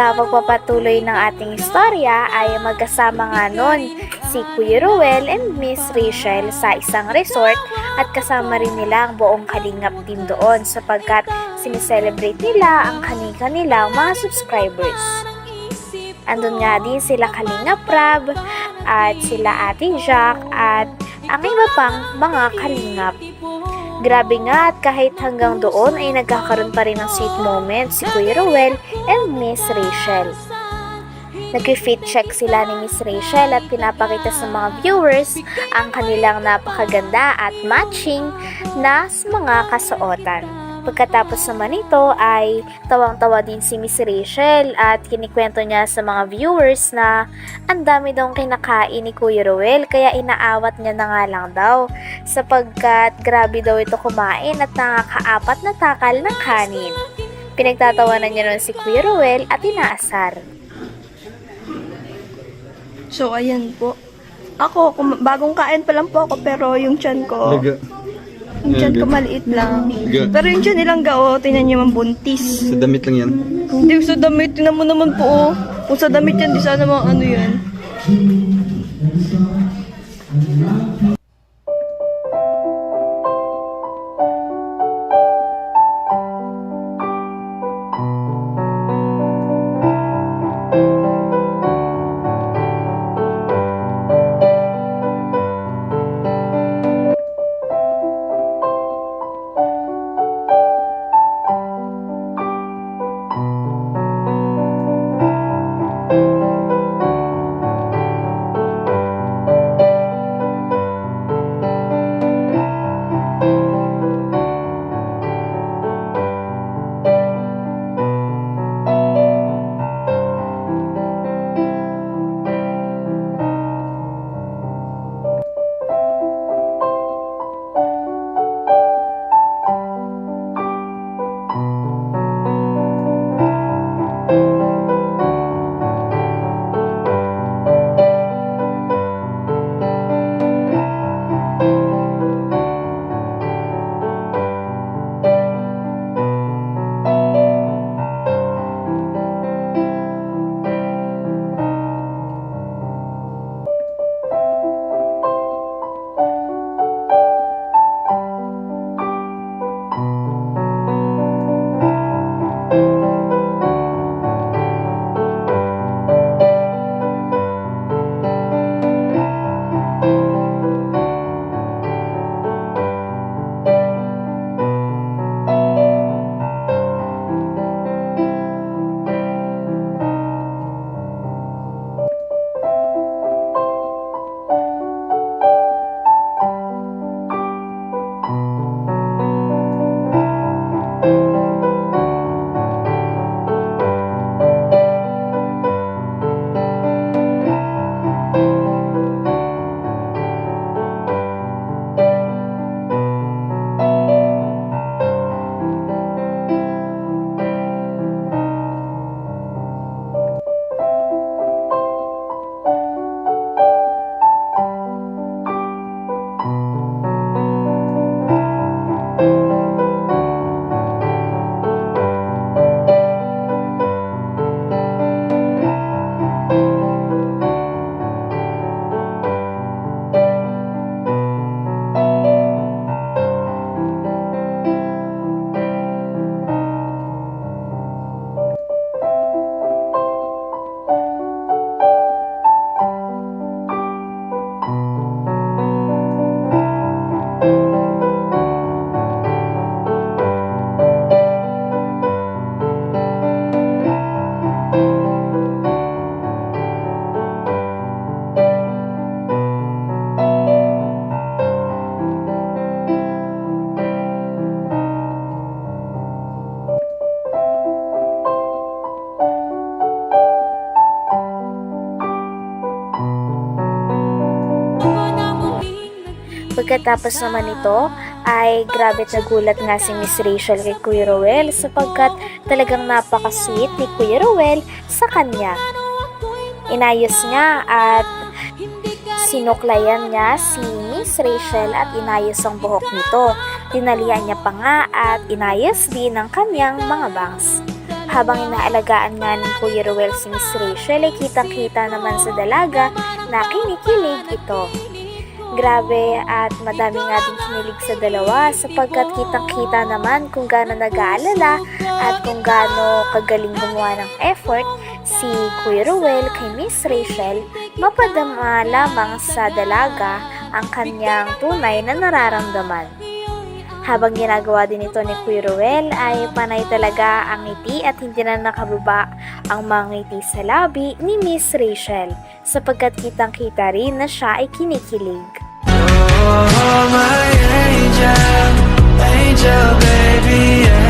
Sa pagpapatuloy ng ating istorya ay magkasama nga nun si Kuya Ruel and Miss Rachel sa isang resort at kasama rin nila ang buong Kalingap team doon sapagkat sineselebrate nila ang kani-kanilang mga subscribers. Andun nga din sila Kalingap Rab at sila Ate Jack at ang iba pang mga Kalingap. Grabe nga at kahit hanggang doon ay nagkakaroon pa rin ng sweet moment si Kuya Ruel and Miss Rachel. Nag-fit check sila ni Miss Rachel at pinapakita sa mga viewers ang kanilang napakaganda at matching na mga kasuotan. Pagkatapos naman ito ay tawang-tawa din si Miss Rachel at kinikwento niya sa mga viewers na ang dami daw kinakain ni Kuya Ruel kaya inaawat niya na nga lang daw sapagkat grabe daw ito kumain at nakakaapat na takal ng kanin. Pinagtatawanan niya nun si Kuya Ruel at inaasar. So, ayan po. Ako, kum- bagong kain pa lang po ako, pero yung chan ko, Liga. Yung chan ko maliit lang. Liga. Pero yung chan nilang gao, tingnan niyo man buntis. Sa damit lang yan. Hindi sa damit, tingnan mo naman po, oh. Kung sa damit yan, di sana mga ano yan. Pagkatapos naman nito ay grabe at nagulat nga si Miss Rachel kay Kuya Ruel sapagkat talagang napaka-sweet ni Kuya Ruel sa kanya. Inayos niya at sinuklayan niya si Miss Rachel at inayos ang buhok nito. Tinalian niya pa nga at inayos din ang kanyang mga bangs. Habang inaalagaan nga ni Kuya Ruel si Miss Rachel ay kitang-kita naman sa dalaga na kinikilig ito. Grabe at madami nga din kinilig sa dalawa sapagkat kitang-kita naman kung gaano nag-aalala at kung gaano kagaling gumawa ng effort si Kuya Ruel kay Miss Rachel mapadama lamang sa dalaga ang kanyang tunay na nararamdaman. Habang ginagawa din ito ni Kuya Ruel ay panay talaga ang ngiti at hindi na nakababa ang mga ngiti sa labi ni Miss Rachel sapagkat kitang-kita rin na siya ay kinikilig. Oh, my angel, angel, baby, angel.